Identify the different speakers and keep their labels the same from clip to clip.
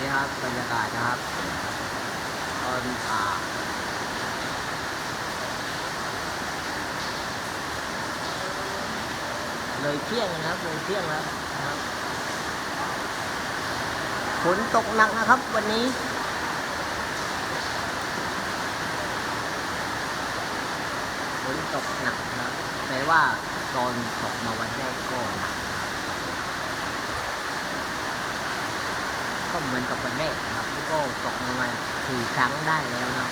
Speaker 1: นี่ครับบรรยากาศนะครับตอนอ่าเลยเที่ยงนะครับเลยเที่ยงแล้วนะครับฝนตกหนักนะครับ วันนี้ฝนตกหนักนะแต่ว่าตอนตกมาวันแรกก็หนัก ก็เหมือนกับวันแรกนะครับแล้วก็ตกลงมาสี่ครั้งได้แล้วนะครับ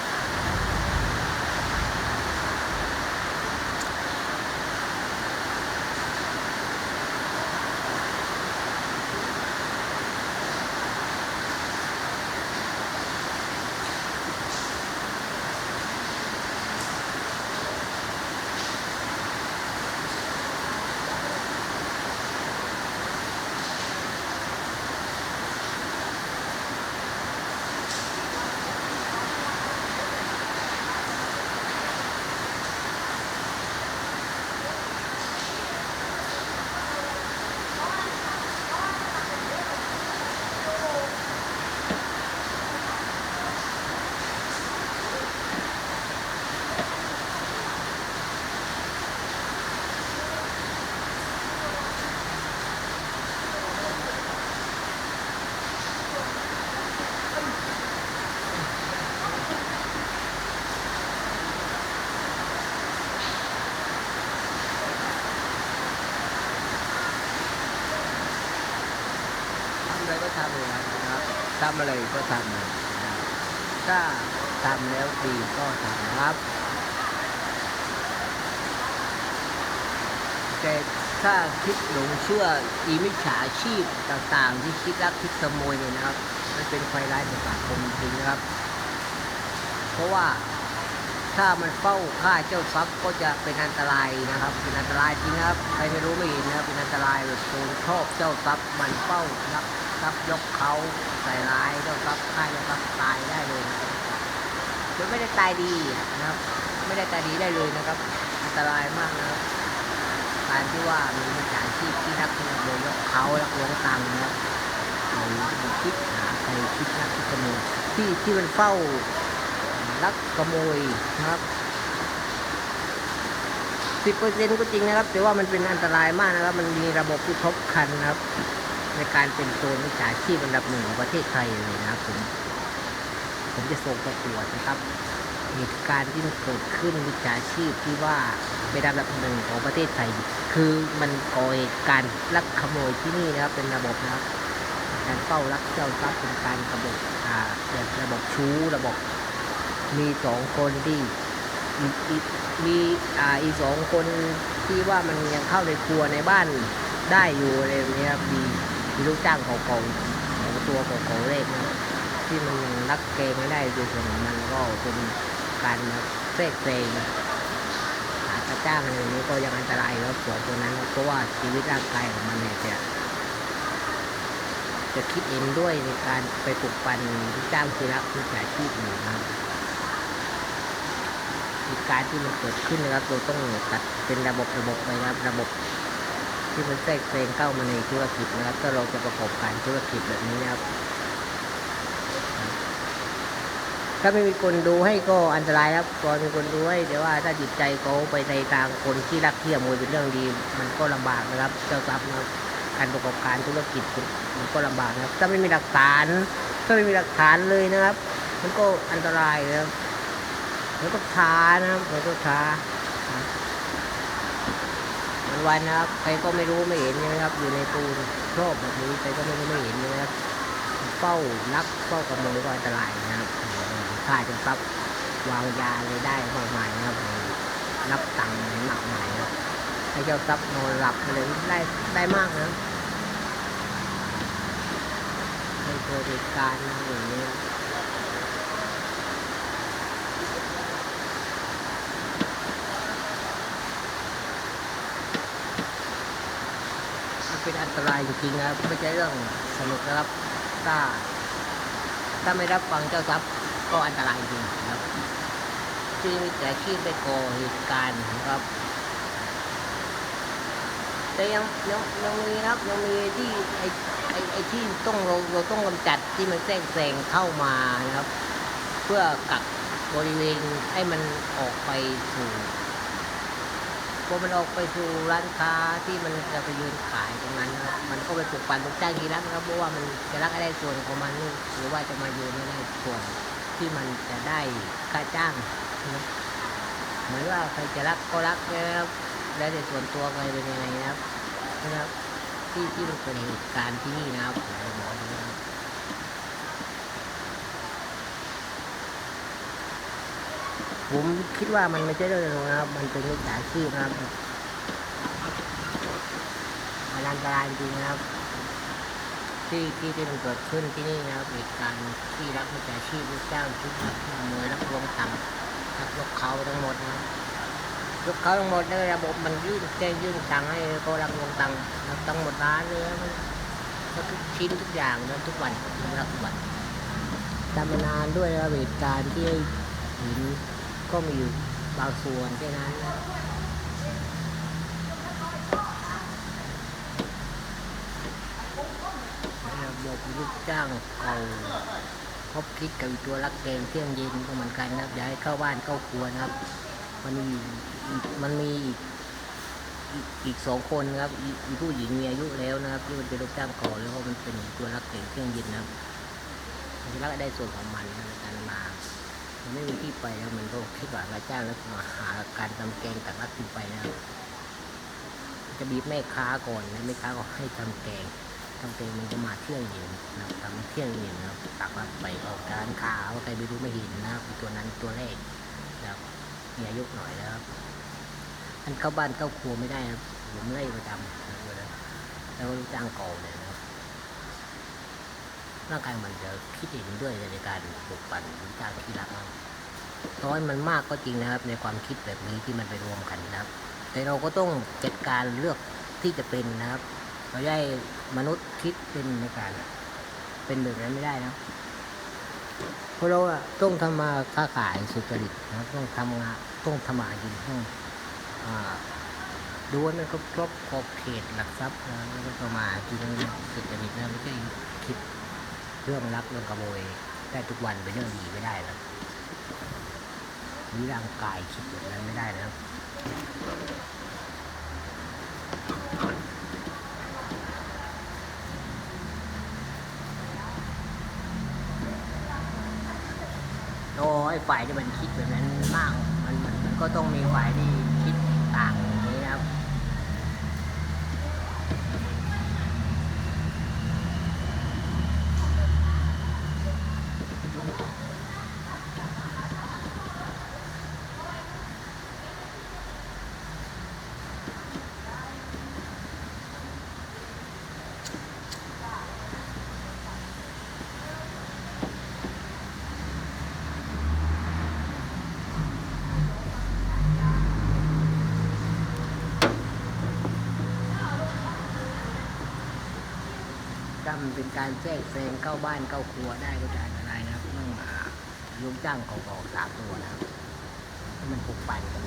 Speaker 1: อะไรก็ทำเลยนะครับทำอะไรก็ทำถ้าทำแล้วดีก็ทำครับ แต่ถ้าคิดหลงเชื่ออีมิจฉาชีพต่างๆ ที่คิดรักคิดขโมยเนี่ยนะครับ มันเป็นไฟร้ายต่อสังคมจริงๆนะครับ เพราะว่าถ้ามันเฝ้าฆ่าเจ้าทรัพย์ก็จะเป็นอันตรายนะครับ เป็นอันตรายจริงครับ ใครไม่รู้ไม่เห็นนะครับ เป็นอันตรายแบบโจรอบเจ้าทรัพย์มันเฝ้ารัก ทรัพย์ยกเขาใส่ร้ายเจ้าทรัพย์ฆ่าเจ้าทรัพย์ตายได้เลยนะครับโดยไม่ได้ตายดีนะครับ ไม่ได้ตายดีได้เลยนะครับ อันตรายมากนะครับการที่ว่ามีมิจฉาชีพที่นักขโมยยกเขาแล้วลวงตังค์นะครับใครคิดหาใครคิดนักขโมยที่ที่มันเฝ้าลักขโมยนะครับสิบเปอร์เซ็นก็จริงนะครับ แต่ว่ามันเป็นอันตรายมากนะครับ มันมีระบบที่ครบคันนะครับ ในการเป็นโจรมิจฉาชีพอันดับหนึ่งของประเทศไทยเลยนะครับผมผมจะส่งประกวดนะครับเหตุการณ์ที่มันเกิดขึ้นวิชาชีพที่ว่าเป็นอันดับหนึ่งของประเทศไทย คือมันก่อเหตุการณ์ลักขโมยที่นี่นะครับเป็นระบบนะครับการเฝ้ารักเจ้าทรัพย์เป็นการระบบอ่าแบบระบบชู้ระบบมีสองคนที่มีมีอ่าอีสองคนที่ว่ามันยังเข้าในครัวในบ้านได้อยู่อะไรแบบนี้ครับมี มีลูกจ้างของของของตัวของของเลขนะที่มันยังรักเกงไม่ได้โดยส่วนของมันก็เป็นการแทรกแซงหาจ้างอะไรนี้ก็ยังอันตรายครับสองตัวนั้นเพราะว่าชีวิตร่างกายของมันเนี่ยจะจะคิดเองด้วยในการไปปลุกปั่นลูกจ้างที่รักที่จ่าชีพนะครับการที่มันเกิดขึ้นนะครับเราต้องตัดเป็นระบบระบบไปนะครับระบบ ที่มันแทรกแซงเข้ามาในธุรกิจนะครับ ถ้าเราจะประกอบการธุรกิจแบบนี้นะครับ ถ้าไม่มีคนดูให้ก็อันตรายครับพอมีคนดูให้แต่ว่าถ้าจิตใจเขาไปในทางคนที่รักเที่ยวมวยเป็นเรื่องดี มันก็ลำบากนะครับเจ้าทรัพย์นะครับการประกอบการธุรกิจมันก็ลำบากนะครับ ถ้าไม่มีหลักฐาน ถ้าไม่มีหลักฐานเลยนะครับ มันก็อันตรายนะครับมันก็ช้านะครับมันก็ช้า วันนะครับใครก็ไม่รู้ไม่เห็นใช่ไหมครับ อยู่ในปูนครอบแบบนี้ใครก็ไม่รู้ไม่เห็นใช่ไหมครับเฝ้านักเฝ้าขโมยก็อันตรายนะครับฆ่าจนทรัพย์วางยาเลยได้มากมายนะครับนับตังค์หนักหมายนะครับให้เจ้าทรัพย์นอนหลับเลยได้ได้มากนะในเกิดเหตุการณ์อย่างนี้นะมัน เป็นอันตรายจริงๆนะครับไม่ใช่เรื่องสนุกนะครับ ถ้า ถ้าไม่รับฟังเจ้าทรัพย์ก็อันตรายจริงครับ ที่มีแต่ชีพไปก่อเหตุการณ์นะครับ แต่ยังยังยังมีนะครับยังมีที่ไอไอไอ้ที่ต้องเราเราต้องกำจัดที่มันแทรกแซงเข้ามานะครับ เพื่อกักบริเวณให้มันออกไปสู่ อมันออกไปสู่ร้านค้าที่มันจะไปยืนขายตรงนั้นนะครับมันก็ไปปลุกปั่นปลุกจ้างทีรักนะครับเพราะว่ามันจะรักได้ส่วนของมันหรือว่าจะมายืนไม่ได้ส่วนที่มันจะได้ค่าจ้างนะเหมือนว่าใครจะรักก็รักนะครับแล้วแต่ส่วนตัวใครเป็นยังไงนะครับนะครับที่ที่มันเกิดเหตุการณ์ที่นี่นะครับผมบอกนะครับ ผมคิดว่ามันไม่ใช่เรื่องตรงนะครับ มันเป็นมิจฉาชีพนะครับมันอันตรายจริงนะครับ ที่ที่ที่มันเกิดขึ้นที่นี่นะครับเหตุการณ์ที่รับมิจฉาชีพลูกจ้างชุดรับขโมยรับรวมตังค์รับยกเขาทั้งหมดนะครับยกเขาทั้งหมดในระบบมันยื่นแจ้งยื่นตังให้ก็รับรวมตังค์รับตังหมดร้านเลยนะมันมันทุกชิ้นทุกอย่างนะทุกวันรับทุกวันทำนานด้วยนะครับเหตุการณ์ที่เห็น ก็มีบางส่วนแค่นั้นนะระบบลูกจ้างเก่าพบคิดกับอีกตัวรักแกงเที่ยงเย็นก็เหมือนกันนะครับย่าให้เข้าบ้านเข้าครัวนะครับ มันมีมันมีอีกสองคนนะครับอีผู้หญิงมีอายุแล้วนะครับที่มันเป็นลูกจ้างเก่าแล้วก็มันเป็นตัวรักแกงเที่ยงเย็นนะครับมันรักได้ส่วนของมันนะในการมา มันไม่มีที่ไปแล้วมันก็คิดว่าราจ้างแล้วมาหาการทำแกงตักรักกินไปนะจะบีบแม่ค้าก่อนนะแม่ค้าก็ให้ทำแกงทำเป็นมันก็มาเที่ยงเย็นนะทำเที่ยงเย็นนะครับตักมาไปออกการขาวใครไม่รู้ไม่เห็นนะตัวนั้นตัวแรกนะครับมีอายุหน่อยแล้วอันเข้าบ้านเข้าครัวไม่ได้นะครับผมไล่ประจำแล้วก็จ้างก่าเนี่ย ร่างกายมันจะคิดเห็นด้วยในการปลุกปั่นลูกจ้าที่รักนะครับน้อยมันมากก็จริงนะครับ ในความคิดแบบนี้ที่มันไปรวมกันนะครับ แต่เราก็ต้องจัดการเลือกที่จะเป็นนะครับเราได้มนุษย์คิดเป็นในการ เป็นแบบนั้นไม่ได้นะเพราะเราต้องทำมาค้าขายสุจริตนะครับต้องทำงานต้องทำมากินต้องอดูว่ามันก็ครบขอบเขตหลักทรัพย์นะแล้วก็มากินสุจริตนะไม่ใช่คิด เรื่องรักเรื่องขโมยได้ทุกวันเป็นเรื่องดีไม่ได้นะนี่ร่างกายคิดแบบนั้นไม่ได้นะครับโอ้ยฝ่ายที่มันคิดแบบนั้นมาก มันมันมันก็ต้องมีฝ่ายที่คิดต่างอย่างนี้นะครับ ถ้า มันเป็นการแทรกแซงเข้าบ้านเข้าครัวได้ก็จะอันตรายนะครับต้องมาลูกจ้างเก่าๆสามตัวนะครับให้มันปลุกปั่นกัน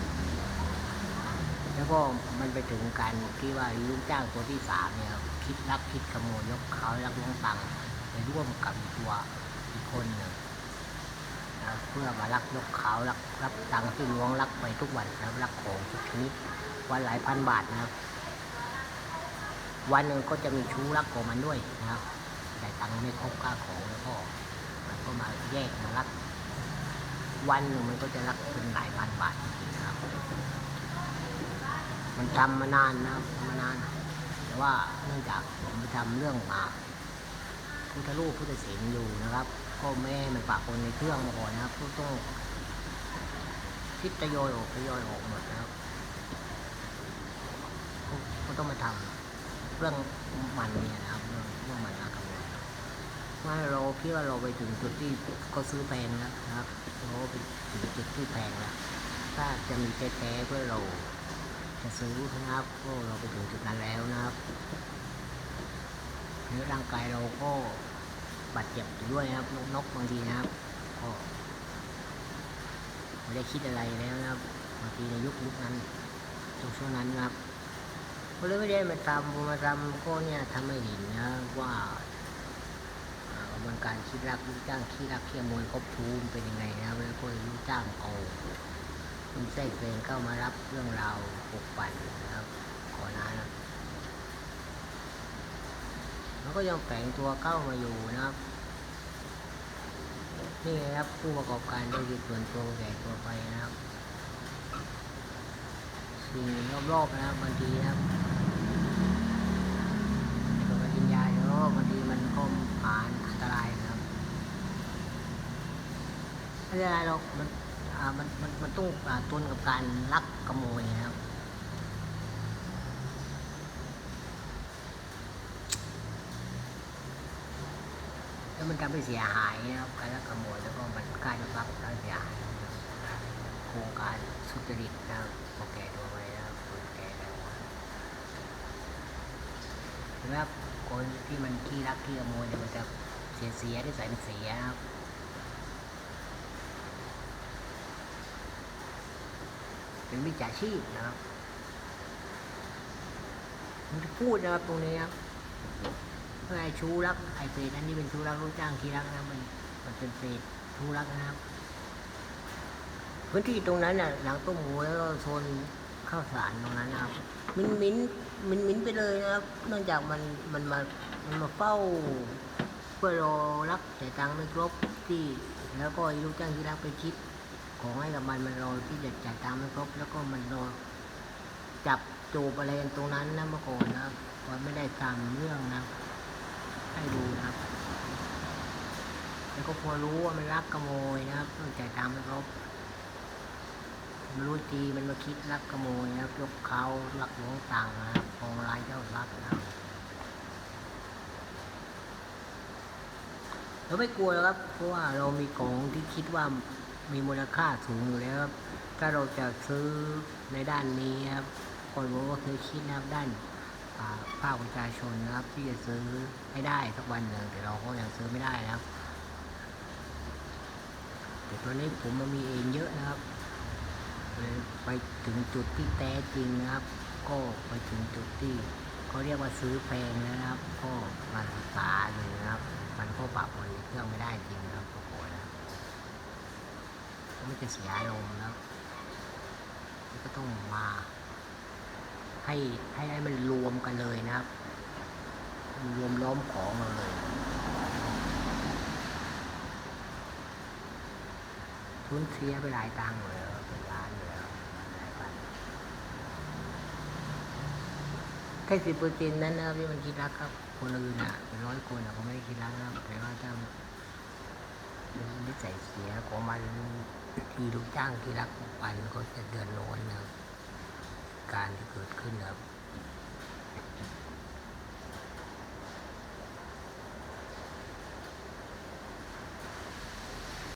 Speaker 1: แล้วก็มันไปถึงการที่ว่าลูกจ้างตัวที่สามเนี่ยคิดลักคิดขโมยยกเขาลักล้วงตังค์ไปร่วมกับตัวอีกคนหนึ่งนะเพื่อมาลักยกเขาลักรับตังค์ที่ล้วงลักไปทุกวันนะรับลักของทุกชนิดวันหลายพันบาทนะครับ วันหนึ่งก็จะมีชู้รักของมันด้วยนะครับ แต่ตังค์ไม่ครบค่าของแล้วก็มันก็มาแยกมารัก วันหนึ่งมันก็จะรักเป็นหลายพันบาทจริงๆนะครับ มันทำมานานนะครับมานาน แต่ว่าเนื่องจากผมไปทำเรื่องมาพุทธรูปพุทธศีลอยู่นะครับ ก็ไม่ให้มันปะปนในเครื่องมาก่อนนะครับก็ต้องคิดทยอยออกทยอยออกหมดนะครับก็ก็ต้องมาทำ เรื่องมันเนี่ยนะครับเรื่องเรื่องมันนะครับว่าเราคิดว่าเราไปถึงจุดที่เขาซื้อแพงแล้วนะครับเราไปถึงจุดที่แพงแล้วถ้าจะมีแท้ๆเพื่อเราจะซื้อนะครับก็เราไปถึงจุดนั้นแล้วนะครับในร่างกายเราก็บาดเจ็บด้วยนะครับนกนกบางทีนะครับก็ไม่ได้คิดอะไรแล้วนะครับบางทีในยุคยุคนั้นช่วงช่วงนั้นนะครับ ก็เลยไม่ได้มาทำพอมาทำก็เนี่ยทำให้เห็นนะว่ากระบวนการคิดรักลูกจ้างคิดรักเคียมวยครบทูมเป็นยังไงนะแล้วก็ลูกจ้างโกงคุณแทรกเพลงเข้ามารับเรื่องราวปลุกปั่นนะครับก่อนหน้านะแล้วก็ยังแฝงตัวเข้ามาอยู่นะครับนี่ไงครับผู้ประกอบการได้ยึดส่วนตัวแฝงตัวไปนะครับสิ่งรอบๆนะครับบางทีนะครับตัวป ริญญาเนาะบางทีมันก็ผ่านอันตรายนะครับไม่เป็นไรหรอกมันอ่ามันมันมันต้องอ่าทนกับการลักขโมยนะครับแล้วมันทำให้เสียหายนะครับการลักขโมยแล้วก็มันกลายเป็นความเสียหายโครงการสุจริตนะครับโอเคตัวไปนะครับคนแก่แล้วเห็นไหมครับคนที่มันขี้รักขี้ขโมยเนี่ยมันจะเสียเสียที่ใส่มันเสียครับเป็นมิจฉาชีพนะครับมันจะพูดนะครับตรงนี้ครับเพื่อไอ้ชู้รักไอ้เปรตอันนี้เป็นชู้รักลูกจ้างขี้รักนะมันมันเป็นเปรตชู้รักนะครับพื้นที่ตรงนั้นน่ะหลังต้มหมูแล้วโซน ข้าวสารตรงนั้นนะครับ มินมินมินมินไปเลยนะครับ เนื่องจากมันมันมามันมาเฝ้าเพื่อรอรับแต่ตังค์ไม่ครบที่ แล้วก็ไอ้ลูกจ้างที่รักไปคิด ของให้กับมันมันรอที่จะจ่ายตังค์ไม่ครบ แล้วก็มันรอจับจูบอะไรกันตรงนั้นนะเมื่อก่อนนะครับว่าไม่ได้ทำเรื่องนะให้ดูนะครับ แล้วก็พอรู้ว่ามันรักขโมยนะครับจ่ายตังค์ไม่ครบ มันรู้จีมันมาคิดรักขโมยนะครับยกเขาหลักหลวงตังนะครับองรายเจ้ารักนะครับเราไม่กลัวครับ เพราะว่าเรามีของที่คิดว่ามีมูลค่าสูงอยู่แล้วครับ ถ้าเราจะซื้อในด้านนี้ครับคนผมก็เคยคิดนะครับด้านอ่าภาคประชาชนนะครับ ที่จะซื้อให้ได้สักวันหนึ่งแต่เราก็ยังซื้อไม่ได้นะครับ แต่ตัวนี้ผมมันมีเองเยอะนะครับ ไปถึงจุดที่แท้จริงนะครับ ก็ไปถึงจุดที่เขาเรียกว่าซื้อแพงนะครับ ก็มาศึกษาดูนะครับ มันก็ปรับมันเครื่องไม่ได้จริงนะครับโอ้โหนะครับมันจะเสียอารมนะครับก็ต้องมาให้ให้ให้มันรวมกันเลยนะครับ รวมล้อมของเราเลยทุนเสียไปหลายตังค์เลยครับเป็นล้านเลยครับหลายพัน แค่สิบเปอร์เซ็นต์นั้นนะครับที่มันคิดรักครับ คนอื่นอะเป็นร้อยคนอะเขาไม่ได้คิดรักนะครับแต่ว่าถ้ามันนิสัยเสียของมันที่ลูกจ้างที่รักปันก็จะเดือดร้อนนะครับการที่เกิดขึ้นนะครับ